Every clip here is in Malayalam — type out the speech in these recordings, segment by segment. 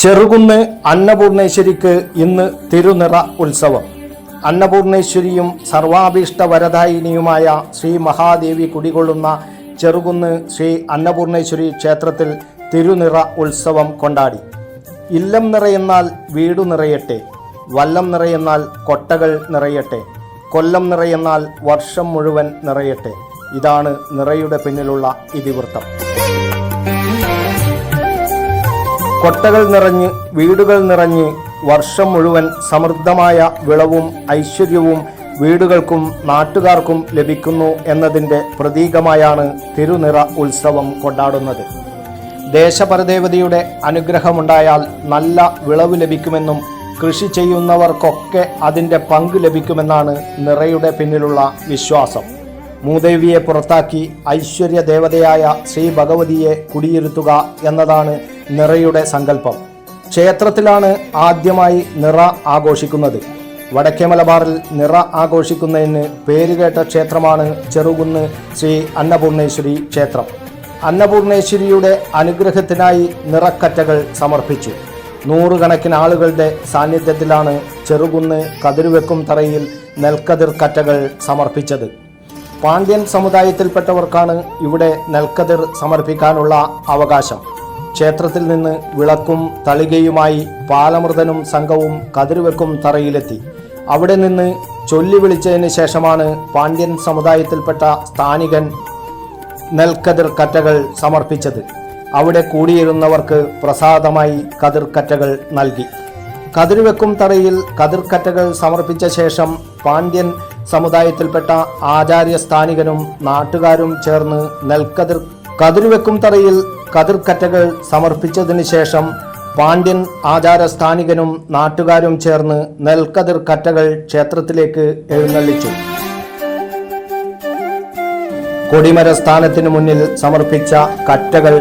ചെറുകുന്ന് അന്നപൂർണേശ്വരിക്ക് ഇന്ന് തിരുനിറ ഉത്സവം. അന്നപൂർണേശ്വരിയും സർവാഭീഷ്ട വരദായിനിയുമായ ശ്രീ മഹാദേവി കുടികൊള്ളുന്ന ചെറുകുന്ന് ശ്രീ അന്നപൂർണേശ്വരി ക്ഷേത്രത്തിൽ തിരുനിറ ഉത്സവം കൊണ്ടാടി. ഇല്ലം നിറയെന്നാൽ വീടു നിറയട്ടെ വല്ലം നിറയെന്നാൽ കൊട്ടകൾ നിറയട്ടെ കൊല്ലം നിറയെന്നാൽ വർഷം മുഴുവൻ നിറയട്ടെ. ഇതാണ് നിറയുടെ പിന്നിലുള്ള ഇതിവൃത്തം. കൊട്ടകൾ നിറഞ്ഞ് വീടുകൾ നിറഞ്ഞ് വർഷം മുഴുവൻ സമൃദ്ധമായ വിളവും ഐശ്വര്യവും വീടുകൾക്കും നാട്ടുകാർക്കും ലഭിക്കുന്നു എന്നതിന്റെ പ്രതീകമായാണ് തിരുനിറ ഉത്സവം കൊണ്ടാടുന്നത്. ദേശപരദേവതയുടെ അനുഗ്രഹമുണ്ടായാൽ നല്ല വിളവ് ലഭിക്കുമെന്നും കൃഷി ചെയ്യുന്നവർക്കൊക്കെ അതിന്റെ പങ്ക് ലഭിക്കുമെന്നാണ് നിറയുടെ പിന്നിലുള്ള വിശ്വാസം. മൂദേവിയെ പുറത്താക്കി ഐശ്വര്യ ദേവതയായ ശ്രീ ഭഗവതിയെ കുടിയിരുത്തുക എന്നതാണ് നിറയുടെ സങ്കല്പം. ക്ഷേത്രത്തിലാണ് ആദ്യമായി നിറ ആഘോഷിക്കുന്നത്. വടക്കേ മലബാറിൽ നിറ ആഘോഷിക്കുന്നതിന് പേരുകേട്ട ക്ഷേത്രമാണ് ചെറുകുന്ന് ശ്രീ അന്നപൂർണേശ്വരി ക്ഷേത്രം. അന്നപൂർണേശ്വരിയുടെ അനുഗ്രഹത്തിനായി നിറക്കറ്റകൾ സമർപ്പിച്ചു. നൂറുകണക്കിന് ആളുകളുടെ സാന്നിധ്യത്തിലാണ് ചെറുകുന്ന് കതിരുവെക്കും തറയിൽ നെൽക്കതിർ കറ്റകൾ സമർപ്പിച്ചത്. പാണ്ഡ്യൻ സമുദായത്തിൽപ്പെട്ടവർക്കാണ് ഇവിടെ നെൽക്കതിർ സമർപ്പിക്കാനുള്ള അവകാശം. ക്ഷേത്രത്തിൽ നിന്ന് വിളക്കും തളികയുമായി പാലമൃതനും സംഘവും കതിരുവെക്കും തറയിലെത്തി. അവിടെ നിന്ന് ചൊല്ലി വിളിച്ചതിന് ശേഷമാണ് പാണ്ഡ്യൻ സമുദായത്തിൽപ്പെട്ട സ്ഥാനികൻ നെൽക്കതിർ കറ്റകൾ സമർപ്പിച്ചത്. അവിടെ കൂടിയിരുന്നവർക്ക് പ്രസാദമായി കതിർക്കറ്റകൾ നൽകി. കതിർവെക്കും തറയിൽ കതിർക്കറ്റകൾ സമർപ്പിച്ച ശേഷം പാണ്ഡ്യൻ സമുദായത്തിൽപ്പെട്ട ആചാര്യ സ്ഥാനികനും നാട്ടുകാരും ചേർന്ന് നെൽക്കതിർ കതിർവെക്കും തറയിൽ കതിർക്കറ്റകൾ സമർപ്പിച്ചതിന് ശേഷം പാണ്ഡ്യൻ ആചാരസ്ഥാനികനും നാട്ടുകാരും ചേർന്ന് നെൽക്കതിർ കറ്റകൾ ക്ഷേത്രത്തിലേക്ക് എഴുന്നള്ളിച്ചു. കൊടിമര സ്ഥാനത്തിനു മുന്നിൽ സമർപ്പിച്ച കറ്റകൾ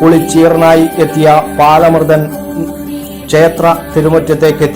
കുളിച്ചീർണായി എത്തിയ പാലമൃതൻ ക്ഷേത്ര തിരുമുറ്റത്തേക്ക്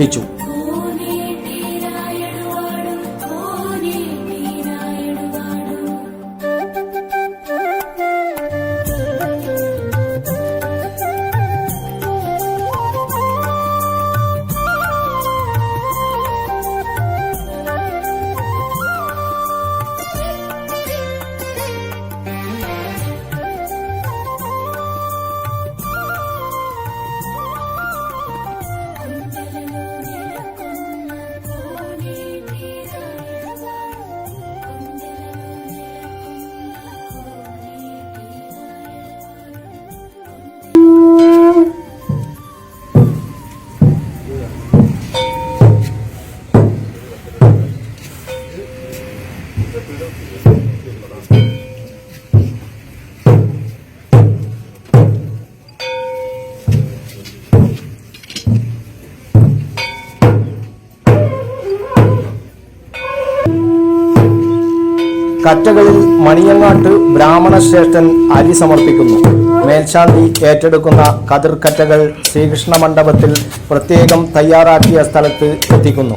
കറ്റകളിൽ മണിയങ്ങാട്ട് ബ്രാഹ്മണശ്രേഷ്ഠൻ അരി സമർപ്പിക്കുന്നു. മേൽശാന്തി ഏറ്റെടുക്കുന്ന കതിർക്കറ്റകൾ ശ്രീകൃഷ്ണ മണ്ഡപത്തിൽ പ്രത്യേകം തയ്യാറാക്കിയ സ്ഥലത്ത് എത്തിക്കുന്നു.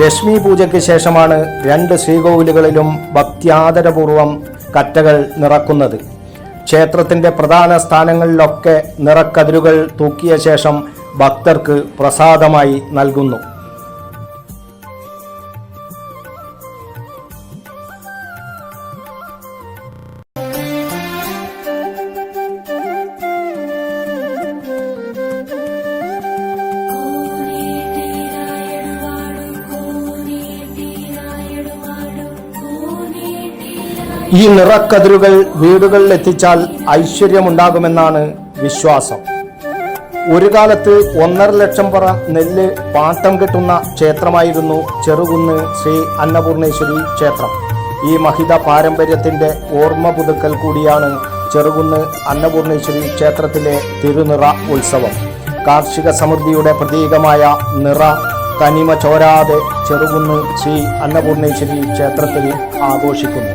ലക്ഷ്മി പൂജയ്ക്ക് ശേഷമാണ് രണ്ട് ശ്രീകോവിലുകളിലും ഭക്ത്യാദരപൂർവം കറ്റകൾ നിറക്കുന്നത്. ക്ഷേത്രത്തിന്റെ പ്രധാന സ്ഥാനങ്ങളിലൊക്കെ നിറക്കതിരുകൾ തൂക്കിയ ശേഷം ഭക്തർക്ക് പ്രസാദമായി നൽകുന്നു. ഈ നിറക്കതിരുകൾ വീടുകളിൽ എത്തിച്ചാൽ ഐശ്വര്യമുണ്ടാകുമെന്നാണ് വിശ്വാസം. ഒരു കാലത്ത് ഒന്നര ലക്ഷം പറ നെല്ല് പാട്ടം കെട്ടുന്ന ക്ഷേത്രമായിരുന്നു ചെറുകുന്ന് ശ്രീ അന്നപൂർണേശ്വരി ക്ഷേത്രം. ഈ മഹിത പാരമ്പര്യത്തിന്റെ ഓർമ്മ പുതുക്കൽ കൂടിയാണ് ചെറുകുന്ന് അന്നപൂർണേശ്വരി ക്ഷേത്രത്തിലെ തിരുനിറ ഉത്സവം. കാർഷിക സമൃദ്ധിയുടെ പ്രതീകമായ നിറ തനിമ ചോരാതെ ചെറുകുന്ന് ശ്രീ അന്നപൂർണേശ്വരി ക്ഷേത്രത്തിൽ ആഘോഷിക്കുന്നു.